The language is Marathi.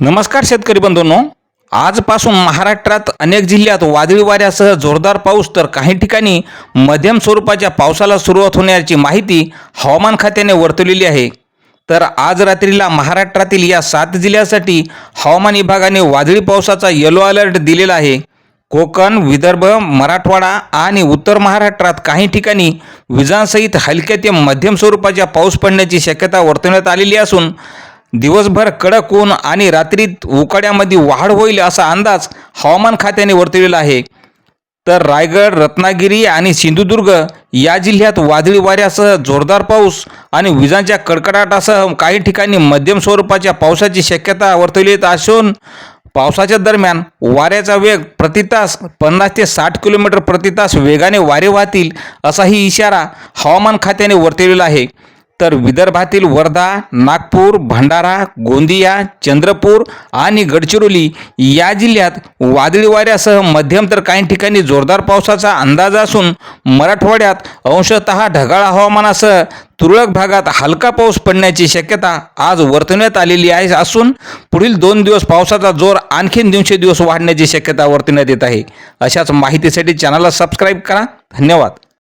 नमस्कार शेतकरी बंधूंनो. आजपासून महाराष्ट्रात अनेक जिल्ह्यात वादळी वाऱ्यासह जोरदार पाऊस तर काही ठिकाणी मध्यम स्वरूपाच्या पावसाला सुरुवात होण्याची माहिती हवामान खात्याने वर्तवलेली आहे. तर आज रात्रीला महाराष्ट्रातील या सात जिल्ह्यासाठी हवामान विभागाने वादळी पावसाचा येलो अलर्ट दिलेला आहे. कोकण विदर्भ मराठवाडा आणि उत्तर महाराष्ट्रात काही ठिकाणी विजांसहित हलक्या ते मध्यम स्वरूपाच्या पाऊस पडण्याची शक्यता वर्तवण्यात आलेली असून दिवसभर कडक ऊन आणि रात्रीत उकाड्यामध्ये वाढ होईल असा अंदाज हवामान खात्याने वर्तविला आहे. तर रायगड रत्नागिरी आणि सिंधुदुर्ग या जिल्ह्यात वादळी वाऱ्यासह जोरदार पाऊस आणि विजांच्या कडकडाटासह काही ठिकाणी मध्यम स्वरूपाच्या पावसाची शक्यता वर्तवली येत असून पावसाच्या दरम्यान वाऱ्याचा वेग प्रति तास पन्नास ते साठ किलोमीटर प्रति तास वेगाने वारे वाहतील असाही इशारा हवामान खात्याने वर्तवलेला आहे. तर विदर्भातील वर्धा नागपूर भंडारा गोंदिया चंद्रपूर आणि गडचिरोली या जिल्ह्यात वादळी वाऱ्यासह मध्यम तर काही ठिकाणी जोरदार पावसाचा अंदाज असून मराठवाड्यात अंशतः ढगाळ हवामानासह तुरळक भागात हलका पाऊस पडण्याची शक्यता आज वर्तवण्यात आलेली आहे असून पुढील दोन दिवस पावसाचा जोर आणखीन दिवशे दिवस वाढण्याची शक्यता वर्तवण्यात येत आहे. अशाच माहितीसाठी चॅनलला सबस्क्राईब करा. धन्यवाद.